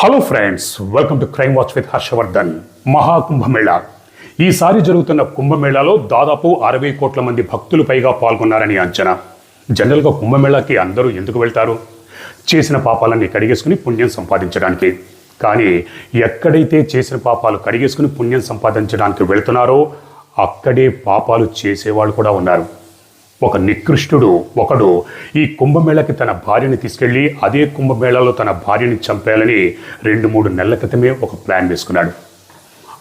Hello friends welcome to crime watch with Harshavardhan Mahakumbhamela ఈసారి జరుగుతున్న కుంభమేళాలో దాదాపు అరవై కోట్ల మంది భక్తులు పైగా పాల్గొన్నారని అంచనా. జనరల్గా కుంభమేళాకి అందరూ ఎందుకు వెళ్తారు? చేసిన పాపాలన్నీ కడిగేసుకుని పుణ్యం సంపాదించడానికి. కానీ ఎక్కడైతే చేసిన పాపాలు కడిగేసుకుని పుణ్యం సంపాదించడానికి వెళ్తున్నారో అక్కడే పాపాలు చేసేవాళ్ళు కూడా ఉన్నారు. ఒక నికృష్టుడు ఒకడు ఈ కుంభమేళకి తన భార్యని తీసుకెళ్ళి అదే కుంభమేళాలో తన భార్యని చంపేయాలని రెండు మూడు నెలల క్రితమే ఒక ప్లాన్ వేసుకున్నాడు.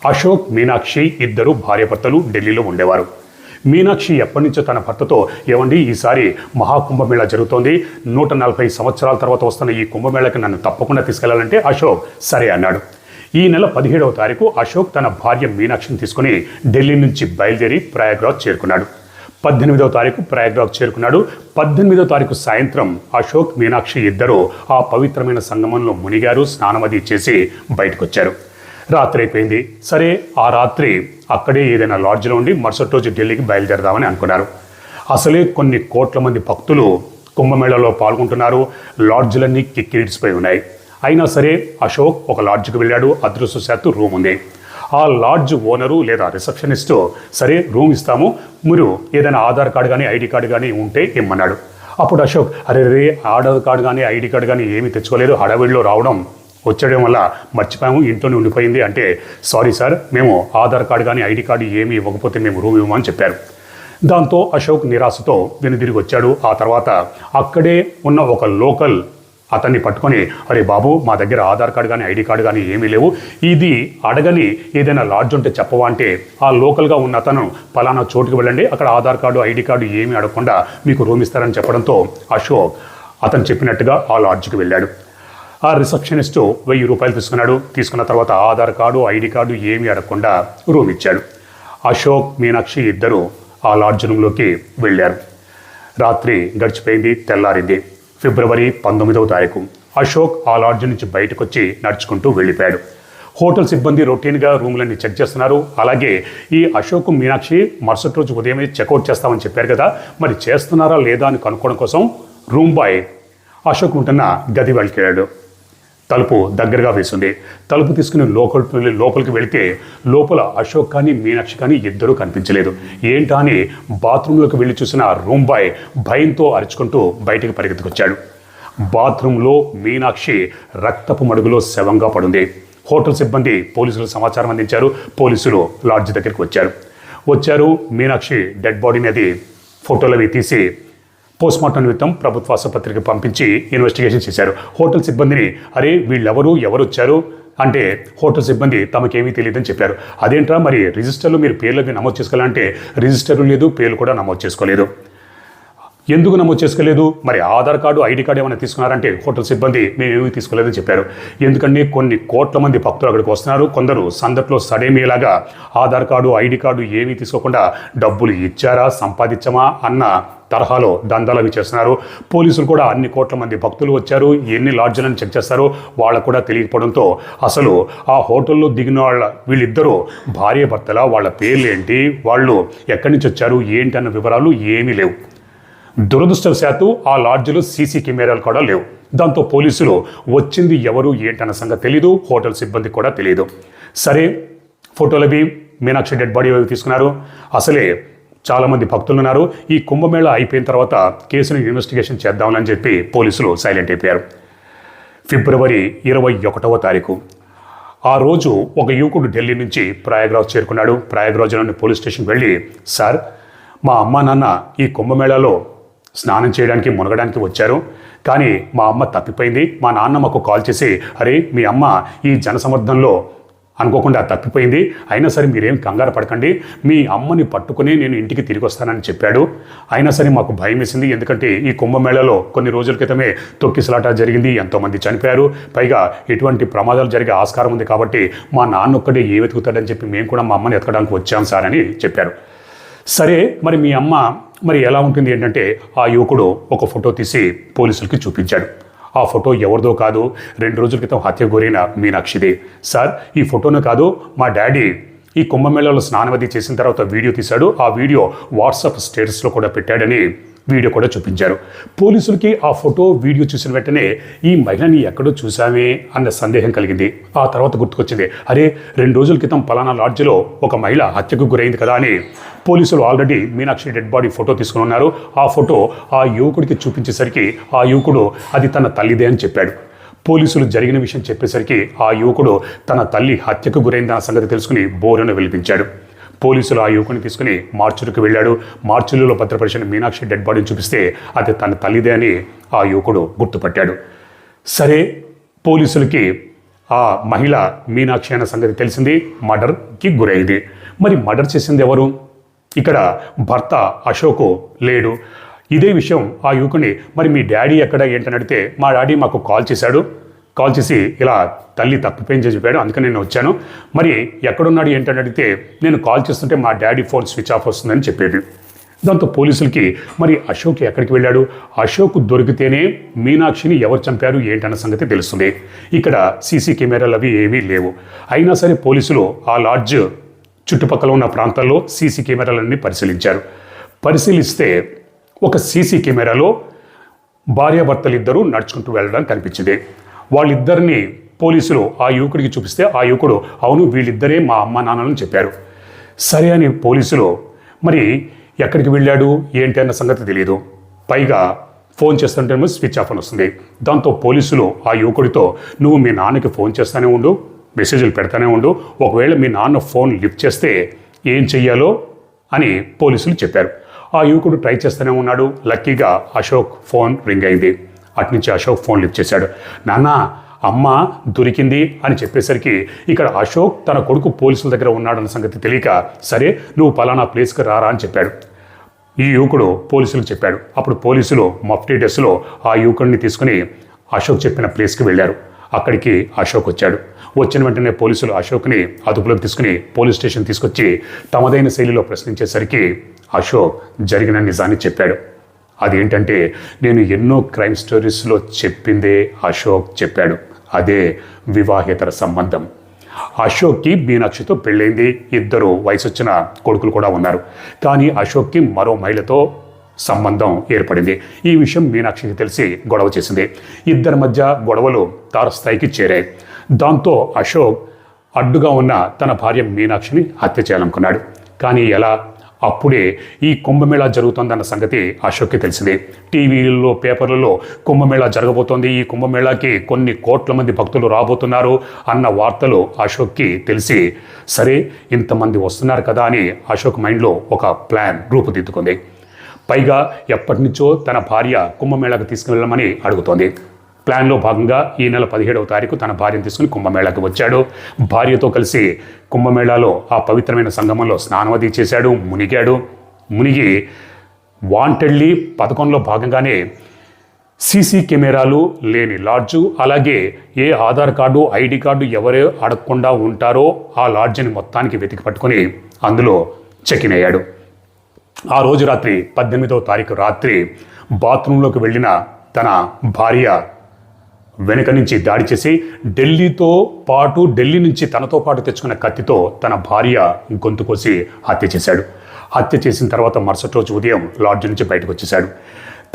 అశోక్ మీనాక్షి ఇద్దరు భార్యభర్తలు ఢిల్లీలో ఉండేవారు. మీనాక్షి ఎప్పటి నుంచో తన భర్తతో ఏమండి ఈసారి మహాకుంభమేళ జరుగుతోంది. నూట నలభై సంవత్సరాల తర్వాత వస్తున్న ఈ కుంభమేళకి నన్ను తప్పకుండా తీసుకెళ్ళాలంటే అశోక్ సరే అన్నాడు. ఈ నెల పదిహేడవ తారీఖు అశోక్ తన భార్య మీనాక్షిని తీసుకుని ఢిల్లీ నుంచి బయలుదేరి ప్రయాగ్రాజ్ చేరుకున్నాడు. పద్దెనిమిదవ తారీఖు ప్రయాగ్రాజ్ చేరుకున్నాడు. పద్దెనిమిదవ తారీఖు సాయంత్రం అశోక్ మీనాక్షి ఇద్దరు ఆ పవిత్రమైన సంగమంలో మునిగారు స్నానమది చేసి బయటకు వచ్చారు రాత్రి అయిపోయింది సరే ఆ రాత్రి అక్కడే ఏదైనా లాడ్జ్లో ఉండి మరుసటి రోజు ఢిల్లీకి బయలుదేరదామని అనుకున్నారు. అసలే కొన్ని కోట్ల మంది భక్తులు కుంభమేళలో పాల్గొంటున్నారు. లాడ్జ్లన్నీ కిక్కిరిసిపోయి ఉన్నాయి. అయినా సరే అశోక్ ఒక లాడ్జ్కి వెళ్ళాడు. అదృష్టశాత్తు రూమ్ ఉంది. ఆ లాడ్జ్ ఓనరు లేదా రిసెప్షనిస్ట్ సరే రూమ్ ఇస్తాము మీరు ఏదైనా ఆధార్ కార్డు కానీ ఐడి కార్డు కానీ ఉంటే ఇమ్మన్నాడు. అప్పుడు అశోక్ అరే రే ఆధార్ కార్డు కానీ ఐడి కార్డు కానీ ఏమీ తెచ్చుకోలేదు హడావిడిలో రావడం వచ్చేయడం వల్ల మర్చిపోయాము ఇంట్లోనే ఉండిపోయింది అంటే సారీ సార్ మేము ఆధార్ కార్డు కానీ ఐడి కార్డు ఏమీ ఇవ్వకపోతే మేము రూమ్ ఇవ్వమని చెప్పారు. దాంతో అశోక్ నిరాశతో వెనుదిరిగి వచ్చాడు. ఆ తర్వాత అక్కడే ఉన్న ఒక లోకల్ అతన్ని పట్టుకొని అరే బాబు మా దగ్గర ఆధార్ కార్డు కానీ ఐడి కార్డు కానీ ఏమీ లేవు. ఇది అడగని ఏదైనా లాడ్జ్ ఉంటే చెప్పవా అంటే ఆ లోకల్గా ఉన్న అతను పలానా చోటుకి వెళ్ళండి. అక్కడ ఆధార్ కార్డు ఐడి కార్డు ఏమీ అడగకుండా మీకు రూమ్ ఇస్తారని చెప్పడంతో అశోక్ అతను చెప్పినట్టుగా ఆ లాడ్జ్కి వెళ్ళాడు. ఆ రిసెప్షనిస్టు వెయ్యి రూపాయలు తీసుకున్నాడు. తీసుకున్న తర్వాత ఆధార్ కార్డు ఐడి కార్డు ఏమీ అడగకుండా రూమ్ ఇచ్చాడు. అశోక్ మీనాక్షి ఇద్దరు ఆ లాడ్జ్ రూమ్లోకి వెళ్ళారు. రాత్రి గడిచిపోయింది తెల్లారింది. ఫిబ్రవరి పంతొమ్మిదవ తారీఖు. అశోక్ ఆ లాడ్జ్ నుంచి బయటకు వచ్చి నడుచుకుంటూ వెళ్ళిపోయాడు. హోటల్ సిబ్బంది రొటీన్గా రూమ్లన్నీ చెక్ చేస్తున్నారు. అలాగే ఈ అశోక్ మీనాక్షి మరుసటి రోజు ఉదయమే చెక్అవుట్ చేస్తామని చెప్పారు కదా మరి చేస్తున్నారా లేదా అని కనుక్కోవడం కోసం రూమ్ బాయ్ అశోక్ ఉంటున్న గది వెళ్ళాడు తలుపు దగ్గరగా వేసింది. తలుపు తీసుకుని లోపల లోపలికి వెళితే లోపల అశోక్ కానీ మీనాక్షి కానీ ఇద్దరూ కనిపించలేదు. ఏంటా అని బాత్రూంలోకి వెళ్ళి చూసిన రూమ్ బాయ్ భయంతో అరుచుకుంటూ బయటికి పరిగెత్తుకొచ్చాడు. బాత్రూంలో మీనాక్షి రక్తపు మడుగులో శవంగా పడుంది. హోటల్ సిబ్బంది పోలీసులు సమాచారం అందించారు. పోలీసులు లాడ్జ్ దగ్గరికి వచ్చారు. వచ్చారు మీనాక్షి డెడ్ బాడీని అది ఫోటోలవి తీసి పోస్ట్మార్టం నిమిత్తం ప్రభుత్వ ఆసుపత్రికి పంపించి ఇన్వెస్టిగేషన్ చేశారు. హోటల్ సిబ్బందిని అరే వీళ్ళెవరు ఎవరు వచ్చారు అంటే హోటల్ సిబ్బంది తమకేమీ తెలియదని చెప్పారు. అదేంట్రా మరి రిజిస్టర్లో మీరు పేర్లు నమోదు చేసుకోవాలంటే రిజిస్టర్ లేదు పేర్లు కూడా నమోదు చేసుకోలేదు. ఎందుకు నమోదు చేసుకోలేదు? మరి ఆధార్ కార్డు ఐడి కార్డు ఏమైనా తీసుకున్నారంటే హోటల్ సిబ్బంది మేమేమీ తీసుకోలేదని చెప్పారు. ఎందుకంటే కొన్ని కోట్ల మంది భక్తులు అక్కడికి వస్తున్నారు. కొందరు సందట్లో సడేమేలాగా ఆధార్ కార్డు ఐడి కార్డు ఏమీ తీసుకోకుండా డబ్బులు ఇచ్చారా సంపాదించమా అన్న తరహాలో దందాలు అవి చేస్తున్నారు. పోలీసులు కూడా అన్ని కోట్ల మంది భక్తులు వచ్చారు. ఎన్ని లాడ్జ్లను చెక్ చేస్తారో వాళ్ళకు కూడా తెలియకపోవడంతో అసలు ఆ హోటల్లో దిగిన వాళ్ళ వీళ్ళిద్దరూ భార్య భర్తల వాళ్ళ పేర్లు ఏంటి వాళ్ళు ఎక్కడి నుంచి వచ్చారు? ఏంటి అన్న వివరాలు ఏమీ లేవు. దురదృష్టవశాత్తు ఆ లాడ్జ్లో సీసీ కెమెరాలు కూడా లేవు. దాంతో పోలీసులు వచ్చింది ఎవరు ఏంటన్న సంగతి తెలీదు. హోటల్ సిబ్బంది కూడా తెలియదు సరే ఫోటోలవి మీనాక్షి డెడ్ బాడీ అవి తీసుకున్నారు. అసలే చాలామంది భక్తులు ఉన్నారు. ఈ కుంభమేళ అయిపోయిన తర్వాత కేసును ఇన్వెస్టిగేషన్ చేద్దామని చెప్పి పోలీసులు సైలెంట్ అయిపోయారు. ఫిబ్రవరి ఇరవై ఒకటవ తారీఖు. ఆ రోజు ఒక యువకుడు ఢిల్లీ నుంచి ప్రయాగ్రాజ్ చేరుకున్నాడు. ప్రయాగ్రాజ్లోని పోలీస్ స్టేషన్ వెళ్ళి సార్ మా అమ్మ నాన్న ఈ కుంభమేళాలో స్నానం చేయడానికి మునగడానికి వచ్చారు. కానీ మా అమ్మ తప్పిపోయింది. మా నాన్న మాకు కాల్ చేసి అరే మీ అమ్మ ఈ జనసమర్థంలో అనుకోకుండా తప్పిపోయింది. అయినా సరే మీరేం కంగారు పడకండి. మీ అమ్మని పట్టుకుని నేను ఇంటికి తిరిగి వస్తానని చెప్పాడు. అయినా సరే మాకు భయం వేసింది. ఎందుకంటే ఈ కుంభమేళలో కొన్ని రోజుల క్రితమే తొక్కిసలాట జరిగింది. ఎంతోమంది చనిపోయారు. పైగా ఎటువంటి ప్రమాదాలు జరిగే ఆస్కారం ఉంది కాబట్టి మా నాన్న ఒక్కడే ఏ వెతుకుతాడని చెప్పి మేము కూడా మా అమ్మని ఎతకడానికి వచ్చాం సార్ అని చెప్పారు. సరే మరి మీ అమ్మ మరి ఎలా ఉంటుంది ఏంటంటే ఆ యువకుడు ఒక ఫోటో తీసి పోలీసులకి చూపించాడు. ఆ ఫోటో ఎవరిదో కాదు. రెండు రోజుల క్రితం హత్య గురైన మీనాక్షిది. సార్ ఈ ఫోటోను కాదు మా డాడీ ఈ కుంభమేళలో స్నానం అది చేసిన తర్వాత వీడియో తీశాడు. ఆ వీడియో వాట్సాప్ స్టేటస్లో కూడా పెట్టాడని వీడియో కూడా చూపించారు. పోలీసులకి ఆ ఫోటో వీడియో చూసిన వెంటనే ఈ మహిళని ఎక్కడో చూసామే అన్న సందేహం కలిగింది. ఆ తర్వాత గుర్తుకొచ్చింది అరే రెండు రోజుల క్రితం పలానా లాడ్జ్లో ఒక మహిళ హత్యకు గురైంది కదా అని పోలీసులు already Meenakshi dead body photo తీసుకుని ఉన్నారు. ఆ ఫోటో ఆ యువకుడికి చూపించేసరికి ఆ యువకుడు అది తన తల్లిదే అని చెప్పాడు. పోలీసులు జరిగిన విషయం చెప్పేసరికి ఆ యువకుడు తన తల్లి హత్యకు గురైందన్న సంగతి తెలుసుకుని బోరును వెలిపించాడు. పోలీసులు ఆ యువకుని తీసుకుని మార్చురికి వెళ్ళాడు. మార్చులలో భద్రపరిచిన మీనాక్షి డెడ్ బాడీని చూపిస్తే అది తన తల్లిదే అని ఆ యువకుడు గుర్తుపట్టాడు. సరే పోలీసులకి ఆ మహిళ మీనాక్షి అన్న సంగతి తెలిసింది. మర్డర్కి గురైంది. మరి మర్డర్ చేసింది ఎవరు? ఇక్కడ భర్త అశోకు లేడు. ఇదే విషయం ఆ యువకుని మరి మీ డాడీ ఎక్కడ? ఏంటని అడిగితే మా డాడీ మాకు కాల్ చేశాడు. కాల్ చేసి ఇలా తల్లి తప్పిపోయింది చెప్పాడు అందుకని నేను వచ్చాను. మరి ఎక్కడున్నాడు ఏంటని అడిగితే నేను కాల్ చేస్తుంటే మా డాడీ ఫోన్ స్విచ్ ఆఫ్ వస్తుందని చెప్పాడు దాంతో పోలీసులకి మరి అశోక్ ఎక్కడికి వెళ్ళాడు? అశోక్ దొరికితేనే మీనాక్షిని ఎవరు చంపారు ఏంటన్న సంగతి తెలుస్తుంది. ఇక్కడ సీసీ కెమెరాలు అవి ఏవీ లేవు. అయినా సరే పోలీసులు ఆ లాడ్జ్ చుట్టుపక్కల ఉన్న ప్రాంతాల్లో సీసీ కెమెరాలన్నీ పరిశీలించారు. పరిశీలిస్తే ఒక సీసీ కెమెరాలో భార్యాభర్తలు ఇద్దరూ నడుచుకుంటూ వెళ్ళడం కనిపించింది. వాళ్ళిద్దరిని పోలీసులు ఆ యువకుడికి చూపిస్తే ఆ యువకుడు అవును వీళ్ళిద్దరే మా అమ్మ నాన్నలను చెప్పారు. సరే అని పోలీసులు మరి ఎక్కడికి వెళ్ళాడు? ఏంటి? అన్న సంగతి తెలియదు పైగా ఫోన్ చేస్తుంటేమో స్విచ్ ఆఫ్ అని వస్తుంది. దాంతో పోలీసులు ఆ యువకుడితో నువ్వు మీ నాన్నకి ఫోన్ చేస్తూనే ఉండు మెసేజ్లు పెడతానే ఉండు ఒకవేళ మీ నాన్న ఫోన్ లిఫ్ట్ చేస్తే ఏం చెయ్యాలో అని పోలీసులు చెప్పారు. ఆ యువకుడు ట్రై చేస్తూనే ఉన్నాడు. లక్కీగా అశోక్ ఫోన్ రింగ్ అయింది. అట్నుంచి అశోక్ ఫోన్ లిఫ్ట్ చేశాడు. నాన్న అమ్మ దొరికింది అని చెప్పేసరికి ఇక్కడ అశోక్ తన కొడుకు పోలీసుల దగ్గర ఉన్నాడన్న సంగతి తెలియక సరే నువ్వు పలానా ప్లేస్కి రారా అని చెప్పాడు. ఈ యువకుడు పోలీసులకు చెప్పాడు. అప్పుడు పోలీసులు మఫ్టీ డ్రెస్లో ఆ యువకుడిని తీసుకుని అశోక్ చెప్పిన ప్లేస్కి వెళ్ళారు. అక్కడికి అశోక్ వచ్చాడు. వచ్చిన వెంటనే పోలీసులు అశోక్ని అదుపులోకి తీసుకుని పోలీస్ స్టేషన్ తీసుకొచ్చి తమదైన శైలిలో ప్రశ్నించేసరికి అశోక్ జరిగిన నిజాన్ని చెప్పాడు. అదేంటంటే నేను ఎన్నో క్రైమ్ స్టోరీస్లో చెప్పిందే అశోక్ చెప్పాడు. అదే వివాహేతర సంబంధం. అశోక్కి మీనాక్షితో పెళ్ళైంది. ఇద్దరు వయసు వచ్చిన కొడుకులు కూడా ఉన్నారు. కానీ అశోక్కి మరో మహిళతో సంబంధం ఏర్పడింది. ఈ విషయం మీనాక్షికి తెలిసి గొడవ చేసింది. ఇద్దరి మధ్య గొడవలు తారస్థాయికి చేరాయి. దాంతో అశోక్ అడ్డుగా ఉన్న తన భార్య మీనాక్షిని హత్య చేయాలనుకున్నాడు. కానీ ఎలా అప్పుడే ఈ కుంభమేళా జరుగుతోందన్న సంగతి అశోక్కి తెలిసింది. టీవీలలో పేపర్లలో కుంభమేళా జరగబోతోంది. ఈ కుంభమేళాకి కొన్ని కోట్ల మంది భక్తులు రాబోతున్నారు అన్న వార్తలు అశోక్కి తెలిసి సరే ఇంతమంది వస్తున్నారు కదా అని అశోక్ మైండ్లో ఒక ప్లాన్ రూపుదిద్దుకుంది. పైగా ఎప్పటి నుంచో తన భార్య కుంభమేళాకు తీసుకువెళ్ళమని అడుగుతోంది. ప్లాన్లో భాగంగా ఈ నెల పదిహేడవ తారీఖు తన భార్యను తీసుకుని కుంభమేళాకి వచ్చాడు. భార్యతో కలిసి కుంభమేళాలో ఆ పవిత్రమైన సంగమంలో స్నానవది చేశాడు మునిగాడు. మునిగి వాంటెడ్లీ పథకంలో భాగంగానే సీసీ కెమెరాలు లేని లాడ్జు అలాగే ఏ ఆధార్ కార్డు ఐడి కార్డు ఎవరు అడగకుండా ఉంటారో ఆ లాడ్జిని మొత్తానికి వెతికి పట్టుకొని అందులో చెక్ ఇన్ అయ్యాడు. ఆ రోజు రాత్రి పద్దెనిమిదవ తారీఖు రాత్రి బాత్రూంలోకి వెళ్ళిన తన భార్య వెనుక నుంచి దాడి చేసి ఢిల్లీతో పాటు ఢిల్లీ నుంచి తనతో పాటు తెచ్చుకున్న కత్తితో తన భార్య గొంతు కోసి హత్య చేశాడు. హత్య చేసిన తర్వాత మరుసటి రోజు ఉదయం లాడ్జ్ నుంచి బయటకు వచ్చేశాడు.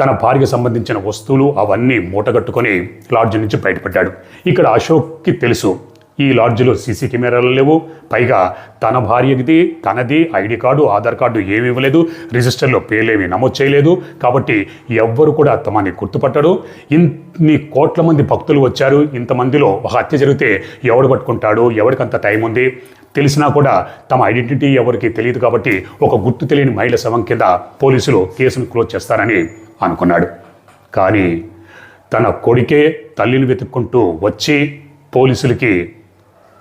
తన భార్యకు సంబంధించిన వస్తువులు అవన్నీ మూటగట్టుకొని లాడ్జ్ నుంచి బయటపడ్డాడు. ఇక్కడ అశోక్కి తెలుసు ఈ లాడ్జిలో సీసీ కెమెరాలు లేవు. పైగా తన భార్యది తనది ఐడి కార్డు ఆధార్ కార్డు ఏమి ఇవ్వలేదు. రిజిస్టర్లో పేర్లేమి నమోదు చేయలేదు. కాబట్టి ఎవ్వరు కూడా తమని గుర్తుపట్టడు. ఇన్ని కోట్ల మంది భక్తులు వచ్చారు. ఇంతమందిలో ఒక హత్య జరిగితే ఎవడు పట్టుకుంటాడు? ఎవరికంత టైం ఉంది? తెలిసినా కూడా తమ ఐడెంటిటీ ఎవరికి తెలియదు కాబట్టి ఒక గుర్తు తెలియని మహిళ శవం కింద పోలీసులు కేసును క్లోజ్ చేస్తారని అనుకున్నాడు. కానీ తన కొడుకే తల్లిని వెతుక్కుంటూ వచ్చి పోలీసులకి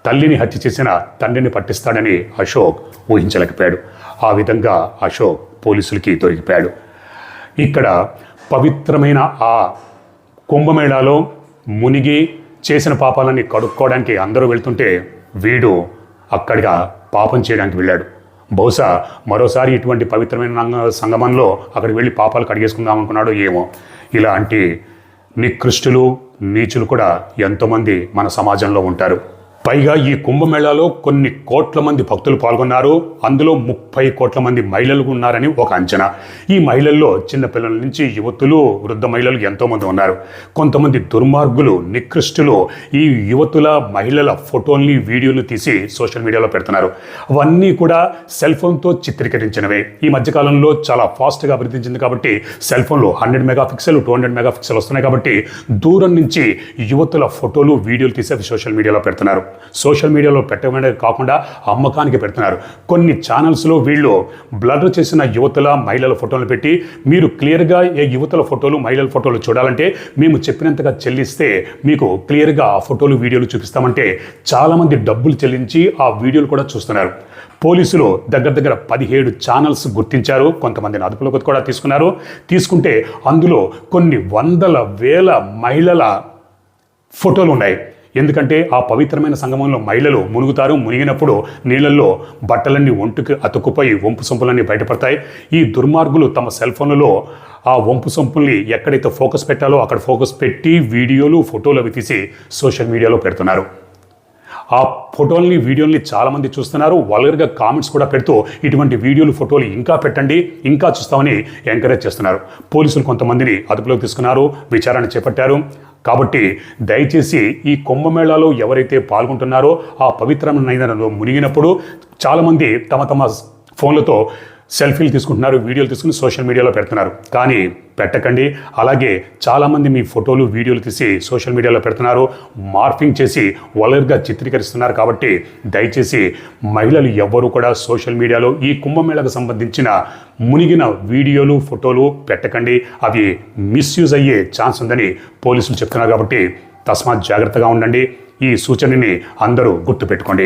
తల్లిని హత్య చేసిన తండ్రిని పట్టిస్తాడని అశోక్ ఊహించలేకపోయాడు. ఆ విధంగా అశోక్ పోలీసులకి దొరికిపోయాడు. ఇక్కడ పవిత్రమైన ఆ కుంభమేళాలో మునిగి చేసిన పాపాలన్నీ కడుక్కోవడానికి అందరూ వెళ్తుంటే వీడు అక్కడిగా పాపం చేయడానికి వెళ్ళాడు. బహుశా మరోసారి ఇటువంటి పవిత్రమైన సంగమంలో అక్కడికి వెళ్ళి పాపాలు కడిగేసుకుందాం అనుకున్నాడో ఏమో. ఇలాంటి నికృష్టులు నీచులు కూడా ఎంతోమంది మన సమాజంలో ఉంటారు. పైగా ఈ కుంభమేళాలో కొన్ని కోట్ల మంది భక్తులు పాల్గొన్నారు. అందులో ముప్పై కోట్ల మంది మహిళలు ఉన్నారని ఒక అంచనా. ఈ మహిళల్లో చిన్నపిల్లల నుంచి యువతులు వృద్ధ మహిళలు ఎంతోమంది ఉన్నారు. కొంతమంది దుర్మార్గులు నికృష్టులు ఈ యువతుల మహిళల ఫోటోల్ని వీడియోలు తీసి సోషల్ మీడియాలో పెడుతున్నారు. అవన్నీ కూడా సెల్ ఫోన్తో చిత్రీకరించినవే. ఈ మధ్యకాలంలో చాలా ఫాస్ట్గా అభివృద్ధి చెందింది కాబట్టి సెల్ ఫోన్లో hundred megapixel two hundred megapixel వస్తున్నాయి కాబట్టి దూరం నుంచి యువతుల ఫోటోలు వీడియోలు తీసి అవి సోషల్ మీడియాలో పెడుతున్నారు. సోషల్ మీడియాలో పెట్టడమే కాకుండా అమ్మకానికి పెడుతున్నారు. కొన్ని ఛానల్స్లో వీళ్ళు బ్లర్ చేసిన యువతుల మహిళల ఫోటోలు పెట్టి మీరు క్లియర్గా ఏ యువతుల ఫోటోలు మహిళల ఫోటోలు చూడాలంటే మేము చెప్పినంతగా చెల్లిస్తే మీకు క్లియర్గా ఆ ఫోటోలు వీడియోలు చూపిస్తామంటే చాలామంది డబ్బులు చెల్లించి ఆ వీడియోలు కూడా చూస్తున్నారు. పోలీసులు దగ్గర దగ్గర పదిహేడు ఛానల్స్ గుర్తించారు. కొంతమందిని అదుపులోకి కూడా తీసుకున్నారు. తీసుకుంటే అందులో కొన్ని వందల వేల మహిళల ఫోటోలు ఉన్నాయి. ఎందుకంటే ఆ పవిత్రమైన సంగమంలో మహిళలు మునుగుతారు మునిగినప్పుడు నీళ్ళల్లో బట్టలన్నీ ఒంటుకి అతుక్కుపోయి వంపు సొంపులన్నీ బయటపడతాయి. ఈ దుర్మార్గులు తమ సెల్ ఫోన్లలో ఆ వంపు సొంపుల్ని ఎక్కడైతే ఫోకస్ పెట్టాలో అక్కడ ఫోకస్ పెట్టి వీడియోలు ఫోటోలు అవి తీసి సోషల్ మీడియాలో పెడుతున్నారు. ఆ ఫోటోల్ని వీడియోల్ని చాలామంది చూస్తున్నారు. వల్గర్గా కామెంట్స్ కూడా పెడుతూ ఇటువంటి వీడియోలు ఫోటోలు ఇంకా పెట్టండి ఇంకా చూస్తామని ఎంకరేజ్ చేస్తున్నారు. పోలీసులు కొంతమందిని అదుపులోకి తీసుకున్నారు విచారణ చేపట్టారు. కాబట్టి దయచేసి ఈ కుంభమేళాలో ఎవరైతే పాల్గొంటున్నారో ఆ పవిత్రమైన మునిగినప్పుడు చాలామంది తమ తమ ఫోన్లతో సెల్ఫీలు తీసుకుంటున్నారు వీడియోలు తీసుకుని సోషల్ మీడియాలో పెడుతున్నారు. కానీ పెట్టకండి. అలాగే చాలామంది మీ ఫోటోలు వీడియోలు తీసి సోషల్ మీడియాలో పెడుతున్నారు. మార్ఫింగ్ చేసి వలర్గా చిత్రీకరిస్తున్నారు కాబట్టి దయచేసి మహిళలు ఎవ్వరూ కూడా సోషల్ మీడియాలో ఈ కుంభమేళకు సంబంధించిన మునిగిన వీడియోలు ఫోటోలు పెట్టకండి. అవి మిస్యూజ్ అయ్యే ఛాన్స్ ఉందని పోలీసులు చెప్తున్నారు కాబట్టి తస్మాత్ జాగ్రత్తగా ఉండండి. ఈ సూచనని అందరూ గుర్తుపెట్టుకోండి.